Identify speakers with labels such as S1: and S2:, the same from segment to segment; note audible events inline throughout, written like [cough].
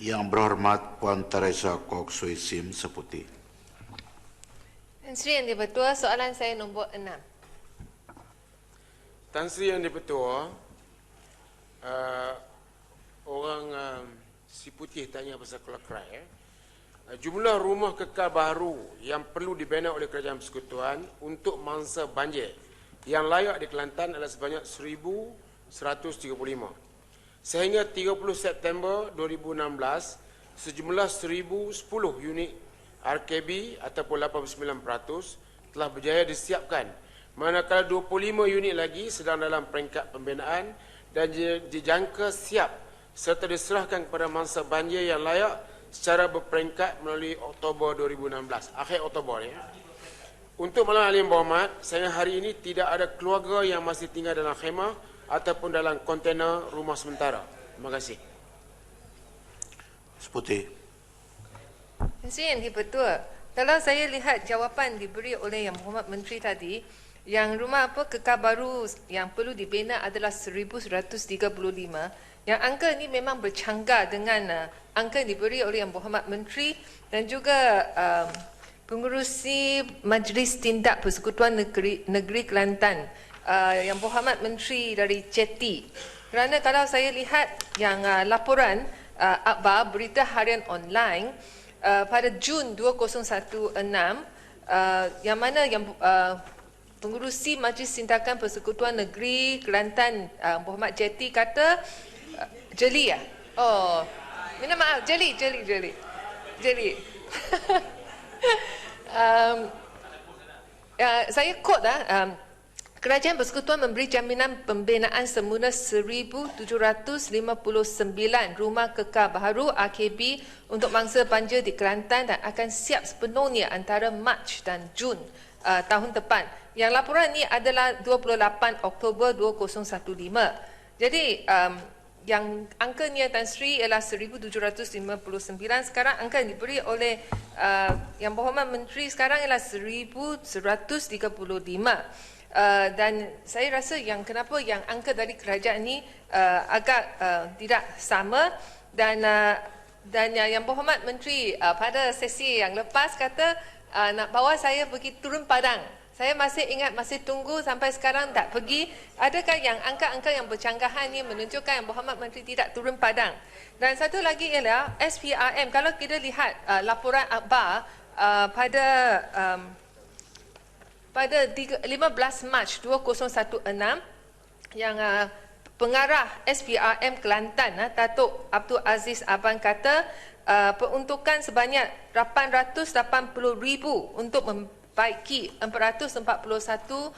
S1: Yang berhormat Puan Teresa Kok Sui Sim Seputi.
S2: Tan Sri Yang Di-Pertua, soalan saya nombor enam.
S3: Tan Sri Yang Di-Pertua, uh, orang uh, si putih tanya pasal Kerai. Eh. Uh, jumlah rumah kekal baru yang perlu dibina oleh kerajaan persekutuan untuk mangsa banjir yang layak di Kelantan adalah sebanyak 1,135. Sehingga 30 September 2016, sejumlah 1,010 unit RKB ataupun 89% telah berjaya disiapkan. Manakala 25 unit lagi sedang dalam peringkat pembinaan dan dijangka siap serta diserahkan kepada mangsa banjir yang layak secara berperingkat melalui Oktober 2016. Akhir Oktober ya. Untuk malam alim berhormat, saya hari ini tidak ada keluarga yang masih tinggal dalam khemah ataupun dalam kontena rumah sementara. Terima kasih.
S1: Seputi.
S2: Tan Sri Yang Di-Pertua, kalau saya lihat jawapan diberi oleh Yang Berhormat Menteri tadi, yang rumah apa kekal baru yang perlu dibina adalah 1135. Yang angka ini memang bercanggah dengan uh, angka yang diberi oleh Yang Berhormat Menteri dan juga um, pengurusi Majlis Tindak Persekutuan Negeri, Negeri Kelantan uh, Yang Berhormat Menteri dari CETI. Kerana kalau saya lihat yang uh, laporan uh, akhbar berita harian online uh, pada Jun 2016 uh, yang mana yang uh, pengurusi Majlis Tindakan Persekutuan Negeri Kelantan uh, Muhammad Jeti kata uh, jeli ya. Oh. Minta maaf, jeli, jeli, jeli. Jeli. [laughs] um, uh, saya quote ah um, Kerajaan Persekutuan memberi jaminan pembinaan semula 1,759 rumah kekal baharu AKB untuk mangsa banjir di Kelantan dan akan siap sepenuhnya antara Mac dan Jun uh, tahun depan. Yang laporan ini adalah 28 Oktober 2015. Jadi um, yang angkanya Tan Sri ialah 1759 sekarang angka yang diberi oleh uh, yang berhormat menteri sekarang ialah 1135 Uh, dan saya rasa yang kenapa yang angka dari kerajaan ini uh, agak uh, tidak sama. Dan uh, dan uh, yang berhormat menteri uh, pada sesi yang lepas kata uh, nak bawa saya pergi turun padang. Saya masih ingat masih tunggu sampai sekarang tak pergi. Adakah yang angka-angka yang bercanggahan ini menunjukkan yang berhormat menteri tidak turun padang? Dan satu lagi ialah SPRM kalau kita lihat uh, laporan akhbar uh, pada um, pada 15 Mac 2016 yang uh, pengarah SPRM Kelantan uh, Datuk Abdul Aziz Abang kata uh, peruntukan sebanyak 880,000 untuk membaiki 441 uh,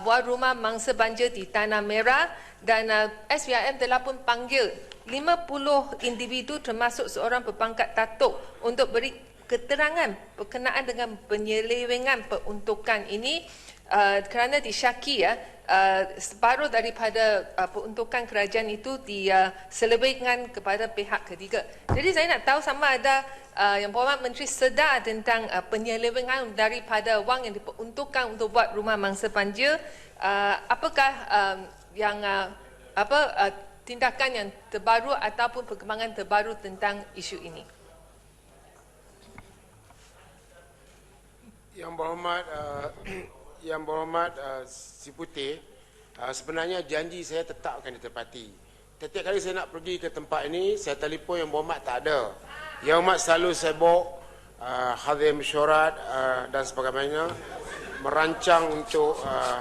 S2: buah rumah mangsa banjir di Tanah Merah dan uh, SPRM telah pun panggil 50 individu termasuk seorang berpangkat Datuk untuk beri keterangan berkenaan dengan penyelewengan peruntukan ini uh, kerana disyaki ya uh, separuh daripada uh, peruntukan kerajaan itu diselewengkan uh, kepada pihak ketiga. Jadi saya nak tahu sama ada uh, yang Berhormat Menteri sedar tentang uh, penyelewengan daripada wang yang diperuntukkan untuk buat rumah mangsa banjir uh, apakah um, yang uh, apa uh, tindakan yang terbaru ataupun perkembangan terbaru tentang isu ini.
S3: Yang berhormat uh, [clears throat] yang berhormat uh, si putih uh, sebenarnya janji saya tetap akan ditepati. Setiap kali saya nak pergi ke tempat ini, saya telefon yang berhormat tak ada. Yang berhormat selalu sibuk uh, hadir mesyuarat uh, dan sebagainya merancang untuk uh,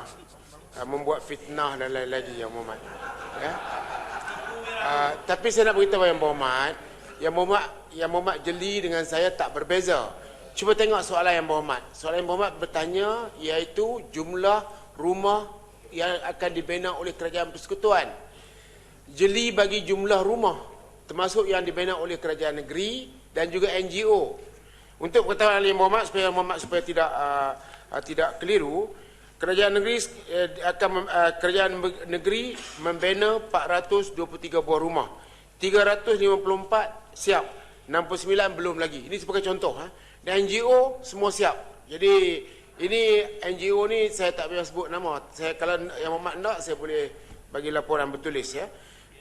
S3: uh, membuat fitnah dan lain-lain lagi yang berhormat. Ya. Uh, tapi saya nak beritahu yang berhormat, yang berhormat yang berhormat jeli dengan saya tak berbeza. Cuba tengok soalan yang berhormat. Soalan yang berhormat bertanya iaitu jumlah rumah yang akan dibina oleh kerajaan persekutuan. Jeli bagi jumlah rumah termasuk yang dibina oleh kerajaan negeri dan juga NGO. Untuk pengetahuan yang berhormat supaya berhormat supaya tidak uh, tidak keliru, kerajaan negeri uh, akan uh, kerajaan negeri membina 423 buah rumah. 354 siap, 69 belum lagi. Ini sebagai contoh ha. Dan NGO semua siap. Jadi ini NGO ni saya tak payah sebut nama. Saya kalau yang Muhammad nak saya boleh bagi laporan bertulis ya.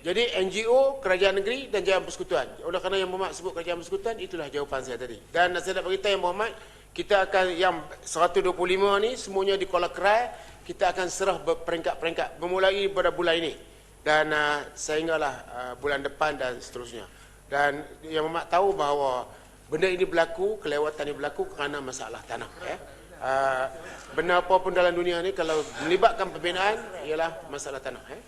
S3: Jadi NGO, kerajaan negeri dan Jawatan Persekutuan. Oleh kerana Yang Berhormat sebut kerajaan persekutuan, itulah jawapan saya tadi. Dan saya nak beritahu Yang Berhormat, kita akan yang 125 ni semuanya di Kuala Kerai, kita akan serah berperingkat-peringkat bermulai pada bulan ini. Dan uh, sehinggalah uh, bulan depan dan seterusnya. Dan Yang Berhormat tahu bahawa benda ini berlaku, kelewatan ini berlaku kerana masalah tanah. Ya. Uh, benda apa pun dalam dunia ni kalau melibatkan pembinaan ialah masalah tanah. Ya.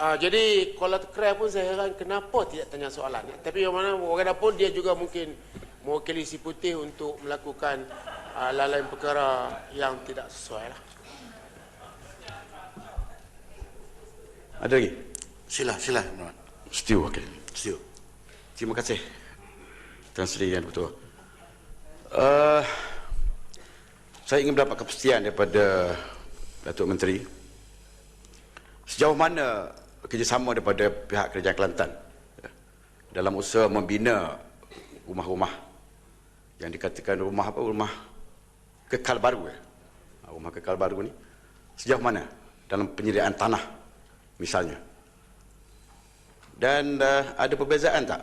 S3: Uh, jadi Kuala Tekrai pun saya heran kenapa tidak tanya soalan. Ya. Tapi yang mana bagaimanapun dia juga mungkin mewakili si putih untuk melakukan uh, lain-lain perkara yang tidak sesuai lah.
S4: Ada lagi?
S1: Sila, sila.
S4: Setiu, okey.
S1: Setuju.
S4: Terima kasih. Tuan Sri Yang Betul. Uh, saya ingin mendapat kepastian daripada Datuk Menteri sejauh mana kerjasama daripada pihak Kerajaan Kelantan ya, dalam usaha membina rumah-rumah yang dikatakan rumah apa rumah kekal baru ya. rumah kekal baru ni sejauh mana dalam penyediaan tanah misalnya dan uh, ada perbezaan tak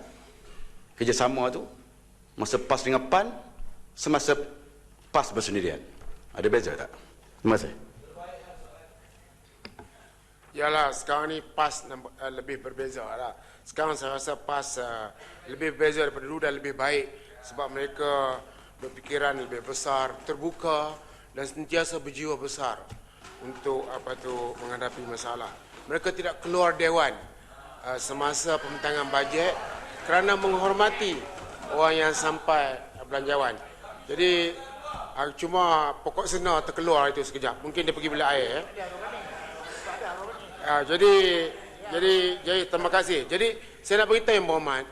S4: kerjasama tu masa PAS dengan PAN semasa PAS bersendirian ada beza tak terima kasih
S3: Yalah, sekarang ni PAS uh, lebih berbeza lah. Sekarang saya rasa PAS uh, lebih berbeza daripada dulu dan lebih baik sebab mereka berfikiran lebih besar, terbuka dan sentiasa berjiwa besar untuk apa tu menghadapi masalah. Mereka tidak keluar dewan uh, semasa pembentangan bajet kerana menghormati orang yang sampai belanjawan. Jadi uh, cuma pokok senar terkeluar itu sekejap. Mungkin dia pergi beli air. Ya, jadi jadi jadi terima kasih. Jadi saya nak beritahu yang berhormat,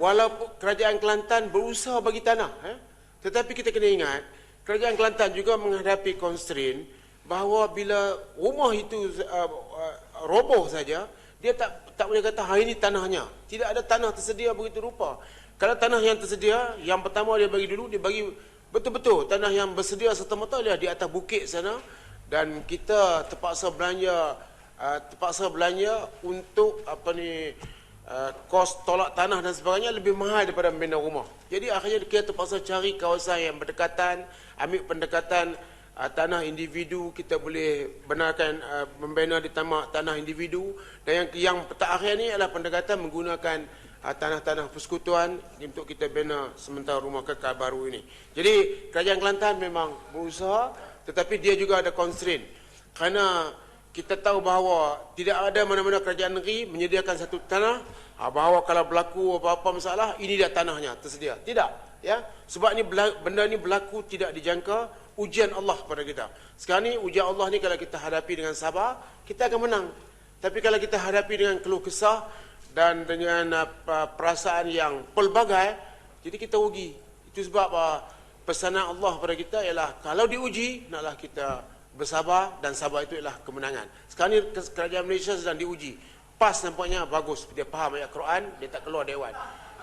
S3: walaupun kerajaan Kelantan berusaha bagi tanah, eh, tetapi kita kena ingat kerajaan Kelantan juga menghadapi constraint bahawa bila rumah itu uh, uh, roboh saja, dia tak tak boleh kata hari ini tanahnya. Tidak ada tanah tersedia begitu rupa. Kalau tanah yang tersedia, yang pertama dia bagi dulu, dia bagi betul-betul tanah yang bersedia serta-merta dia di atas bukit sana. Dan kita terpaksa belanja uh, terpaksa belanja untuk apa ni uh, kos tolak tanah dan sebagainya lebih mahal daripada membina rumah. Jadi akhirnya kita terpaksa cari kawasan yang berdekatan, ambil pendekatan uh, tanah individu. Kita boleh benarkan uh, membina di tamak tanah individu. Dan yang yang terakhir ni adalah pendekatan menggunakan tanah-tanah persekutuan untuk kita bina sementara rumah kekal baru ini. Jadi kerajaan Kelantan memang berusaha tetapi dia juga ada constraint. Kerana kita tahu bahawa tidak ada mana-mana kerajaan negeri menyediakan satu tanah. Ah, bahawa kalau berlaku apa-apa masalah ini dia tanahnya tersedia. Tidak ya. Sebab ni benda ni berlaku tidak dijangka ujian Allah kepada kita. Sekarang ni ujian Allah ni kalau kita hadapi dengan sabar kita akan menang. Tapi kalau kita hadapi dengan keluh kesah dan dengan uh, perasaan yang pelbagai jadi kita rugi itu sebab uh, pesanan Allah kepada kita ialah kalau diuji naklah kita bersabar dan sabar itu ialah kemenangan. Sekarang ni kerajaan Malaysia sedang diuji. PAS nampaknya bagus. Dia faham ayat Quran, dia tak keluar dewan.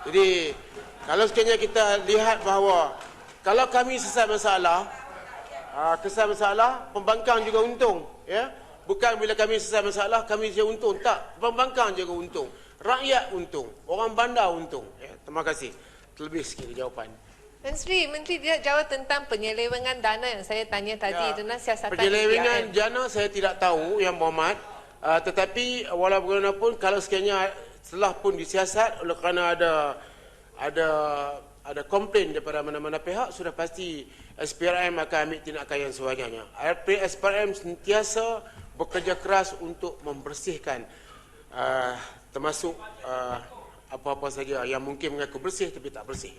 S3: Jadi, kalau sekiranya kita lihat bahawa kalau kami sesat masalah, ah, kesal masalah, pembangkang juga untung. Ya? Bukan bila kami sesat masalah, kami saja untung. Tak, pembangkang juga untung. Rakyat untung. Orang bandar untung. Ya? Terima kasih. Terlebih sikit jawapan.
S2: Dan Sri, Menteri dia jawab tentang penyelewengan dana yang saya tanya tadi
S3: Ya.
S2: dengan siasatan
S3: Penyelewengan
S2: PDRM.
S3: jana saya tidak tahu yang berhormat. Uh, tetapi walaupun bagaimanapun kalau sekiranya setelah pun disiasat oleh kerana ada ada ada komplain daripada mana-mana pihak sudah pasti SPRM akan ambil tindakan yang sebagainya. SPRM sentiasa bekerja keras untuk membersihkan uh, termasuk uh, apa-apa saja yang mungkin mengaku bersih tapi tak bersih.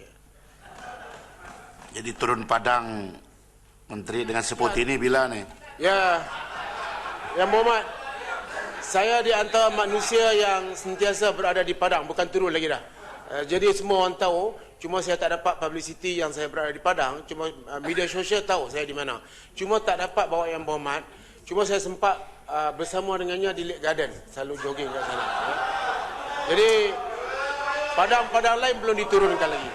S1: Jadi turun padang menteri dengan seperti ini bila ni?
S3: Ya, yang berhormat, saya di antara manusia yang sentiasa berada di Padang, bukan turun lagi dah. Uh, jadi semua orang tahu, cuma saya tak dapat publicity yang saya berada di Padang, cuma uh, media sosial tahu saya di mana. Cuma tak dapat bawa yang berhormat, cuma saya sempat uh, bersama dengannya di Lake Garden, selalu jogging kat sana. Ya. Jadi, Padang-padang lain belum diturunkan lagi.